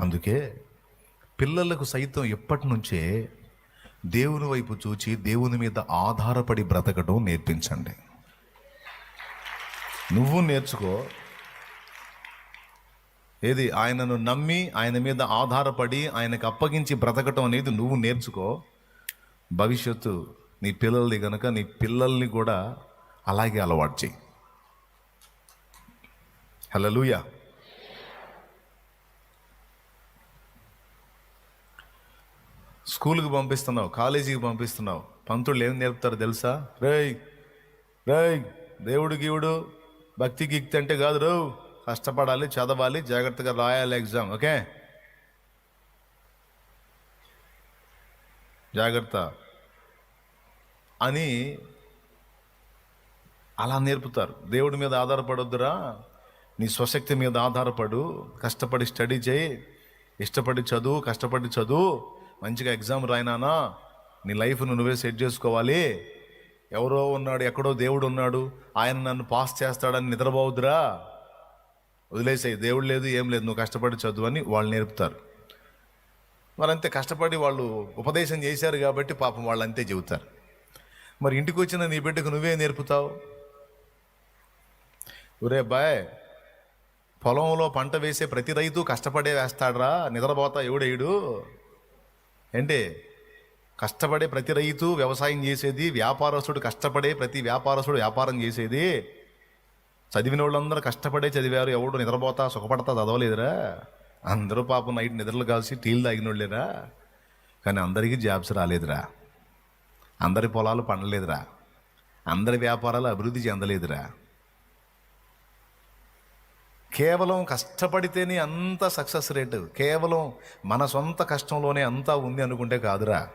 అందుకే పిల్లలకు సైతం ఎప్పటి నుంచే దేవుని వైపు చూచి దేవుని మీద ఆధారపడి బ్రతకడం నేర్పించండి. నువ్వు నేర్చుకో. ఏది? ఆయనను నమ్మి ఆయన మీద ఆధారపడి ఆయనకు అప్పగించి బ్రతకటం అనేది నువ్వు నేర్చుకో. భవిష్యత్తు నీ పిల్లల్ని గనక నీ పిల్లల్ని కూడా అలాగే అలవాటు చేయి. హలలుయా స్కూల్కి పంపిస్తున్నావు కాలేజీకి పంపిస్తున్నావు. పంతులు ఏం నేర్పుతారు తెలుసా? రేయ్ రేయ్ దేవుడు గీవుడు భక్తి గిక్తి అంటే కాదు రో. కష్టపడాలి చదవాలి జాగ్రత్తగా రాయాలి ఎగ్జామ్ ఓకే? జాగ్రత్త. అని అలా నేర్పుతారు. దేవుడి మీద ఆధారపడొద్దురా. నీ స్వశక్తి మీద ఆధారపడు. కష్టపడి స్టడీ చేయి. ఇష్టపడి చదువు కష్టపడి చదువు. మంచిగా ఎగ్జామ్ రాయినానా? నీ లైఫ్ను నువ్వే సెట్ చేసుకోవాలి. ఎవరో ఉన్నాడు ఎక్కడో దేవుడు ఉన్నాడు. ఆయన నన్ను పాస్ చేస్తాడని నిద్రపోవద్దురా. వదిలేసాయి దేవుడు లేదు ఏం లేదు నువ్వు కష్టపడి చదువు అని వాళ్ళు నేర్పుతారు. మరి అంతే కష్టపడి వాళ్ళు ఉపదేశం చేశారు కాబట్టి పాపం వాళ్ళు అంతే చెబుతారు. మరి ఇంటికి వచ్చిన నీ బిడ్డకు నువ్వే నేర్పుతావు? ఒరే బాయ్ పొలంలో పంట వేసే ప్రతి రైతు కష్టపడే వేస్తాడ్రా నిద్రపోతా ఎవడేయుడు? ఏంటి? కష్టపడే ప్రతి రైతు వ్యవసాయం చేసేది వ్యాపారస్తుడు కష్టపడే ప్రతి వ్యాపారస్తుడు వ్యాపారం చేసేది. చదివిన వాళ్ళందరూ కష్టపడే చదివారు ఎవడు నిద్రపోతా సుఖపడతా చదవలేదురా. అందరూ పాపం నైట్ నిద్రలు కాల్సి టీలు తాగిన వాళ్ళేరా కానీ అందరికీ జాబ్స్ రాలేదురా. అందరి పొలాలు పండలేదురా. అందరి వ్యాపారాలు అభివృద్ధి చెందలేదురా. కేవలం కష్టపడితేనే అంత సక్సెస్ రేటు. కేవలం మన సొంత కష్టంలోనే అంతా ఉంది అనుకుంటే కాదురా.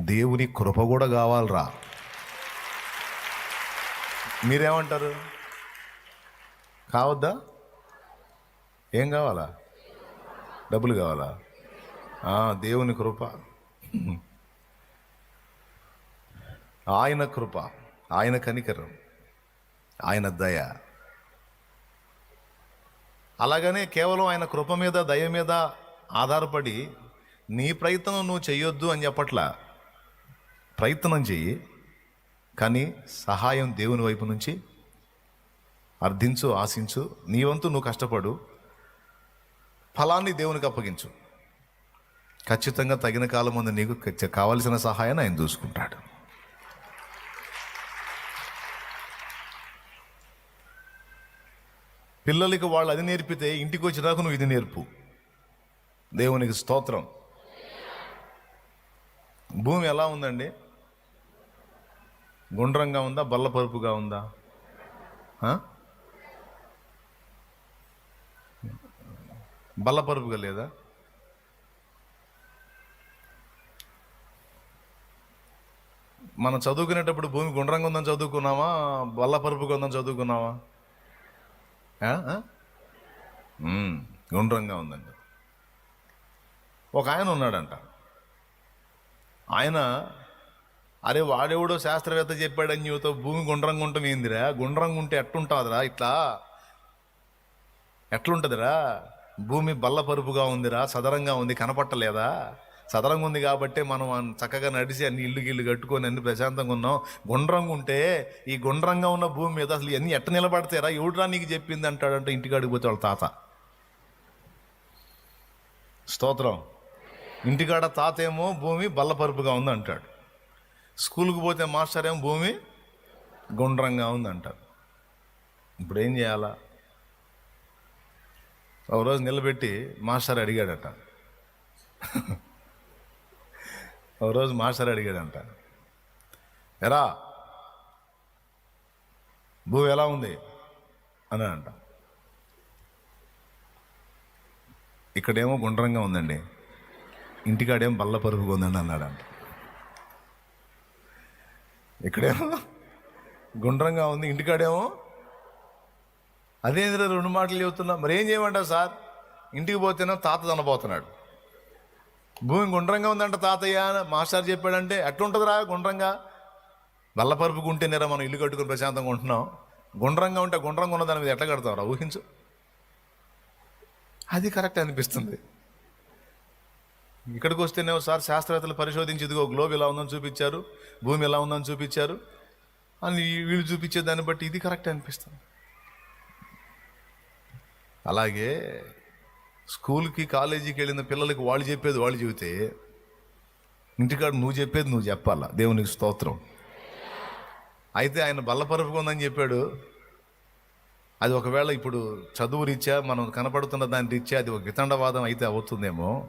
దేవుని కృప కూడా కావాలరా. మీరేమంటారు? కావద్దా? ఏం కావాలా? డబ్బులు కావాలా? దేవుని కృప. ఆయన కృప. ఆయన కనికరం. ఆయన దయ. అలాగనే కేవలం ఆయన కృప మీద దయ మీద ఆధారపడి నీ ప్రయత్నం నువ్వు చేయొద్దు అని చెప్పట్లా ప్రయత్నం చెయ్యి. కానీ సహాయం దేవుని వైపు నుంచి అర్థించు ఆశించు. నీ వంతు నువ్వు కష్టపడు. ఫలాన్ని దేవునికి అప్పగించు. ఖచ్చితంగా తగిన కాలం ముందు నీకు కావలసిన సహాయాన్ని ఆయన చూసుకుంటాడు పిల్లలకి వాళ్ళు అది నేర్పితే ఇంటికి వచ్చినాక నువ్వు ఇది నేర్పు. దేవునికి స్తోత్రం. భూమి ఎలా ఉందండి? గుండ్రంగా ఉందా? బల్లపరుపుగా ఉందా? బల్లపరుపుగా లేదా? మనం చదువుకునేటప్పుడు భూమి గుండ్రంగా ఉందని చదువుకున్నావా బల్లపరుపుగా ఉందని చదువుకున్నావా గుండ్రంగా ఉందండి. ఒక ఆయన ఉన్నాడంట. ఆయన అరే వాడెవడో శాస్త్రవేత్త చెప్పాడని చెబుతా భూమి గుండ్రంగా ఉంటాం ఏందిరా? గుండ్రంగా ఉంటే ఎట్లుంటుందిరా ఇట్లా? ఎట్లుంటుందిరా? భూమి బల్లపరుపుగా ఉందిరా? సదరంగా ఉంది. కనపట్టలేదా? సదరంగా ఉంది కాబట్టి మనం చక్కగా నడిచి అన్ని ఇల్లు గిల్లు కట్టుకొని అన్ని ప్రశాంతంగా ఉన్నాం. గుండ్రంగా ఉంటే ఈ గుండ్రంగా ఉన్న భూమి మీద అసలు ఎన్ని ఎట్ట నిలబడతారా ఎవడురా నీకు చెప్పింది అంటాడంటే ఇంటికాడికి పోతే వాళ్ళ తాత. స్తోత్రం. ఇంటికాడ తాత ఏమో భూమి బల్లపరుపుగా ఉంది అంటాడు. స్కూల్కి పోతే మాస్టర్ ఏమో భూమి గుండ్రంగా ఉంది అంటాడు. ఇప్పుడు ఏం చేయాలా? ఒక రోజు నిలబెట్టి మాస్టర్ అడిగాడట. ఒక రోజు మాస్టర్ అడిగాడంట ఎరా భూమి ఎలా ఉంది? అని అంట ఇక్కడేమో గుండ్రంగా ఉందండి. ఇంటికాడేమో బల్ల పరుపుగా ఉందండి అన్నాడంట. ఇక్కడేమో గుండ్రంగా ఉంది ఇంటికాడేమో అదేంద్ర రెండు మాటలు చెబుతున్నా మరి ఏం చేయమంటావు సార్? ఇంటికి పోతేనో తాత తనపోతున్నాడు. భూమి గుండ్రంగా ఉందంట తాతయ్య మాస్టర్ చెప్పాడంటే ఎట్లుంటుందిరా గుండ్రంగా. బల్లపరుపుకు ఉంటేనేరా మనం ఇల్లు కట్టుకుని ప్రశాంతంగా ఉంటున్నాం. గుండ్రంగా ఉంటే గుండ్రంగా ఉన్న దాని మీద ఎట్లా కడతావురా? ఊహించు. అది కరెక్ట్ అనిపిస్తుంది. ఇక్కడికి వస్తేనే ఒకసారి శాస్త్రవేత్తలు పరిశోధించి ఇదిగో గ్లోబ్ ఎలా ఉందని చూపించారు భూమి ఎలా ఉందని చూపించారు అని వీళ్ళు చూపించే దాన్ని బట్టి ఇది కరెక్ట్ అనిపిస్తుంది. అలాగే స్కూల్కి కాలేజీకి వెళ్ళిన పిల్లలకి వాళ్ళు చెప్పేది వాళ్ళు చెబితే ఇంటికాడ నువ్వు చెప్పేది నువ్వు చెప్పాలా? దేవునికి స్తోత్రం. అయితే ఆయన బల్లపరుపుకుందని చెప్పాడు. అది ఒకవేళ ఇప్పుడు చదువు రీత్యా మనం కనపడుతున్న దాని రీత్యా అది ఒక వితండవాదం అయితే అవుతుందేమో.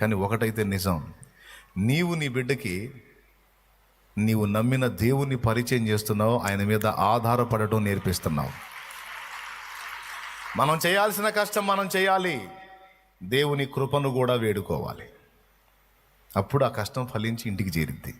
కానీ ఒకటైతే నిజం. నీవు నీ బిడ్డకి నీవు నమ్మిన దేవుణ్ణి పరిచయం చేస్తున్నావు ఆయన మీద ఆధారపడటం నేర్పిస్తున్నావు. మనం చేయాల్సిన కష్టం మనం చేయాలి. దేవుని కృపను కూడా వేడుకోవాలి. అప్పుడు ఆ కష్టం ఫలించి ఇంటికి చేరిద్ది.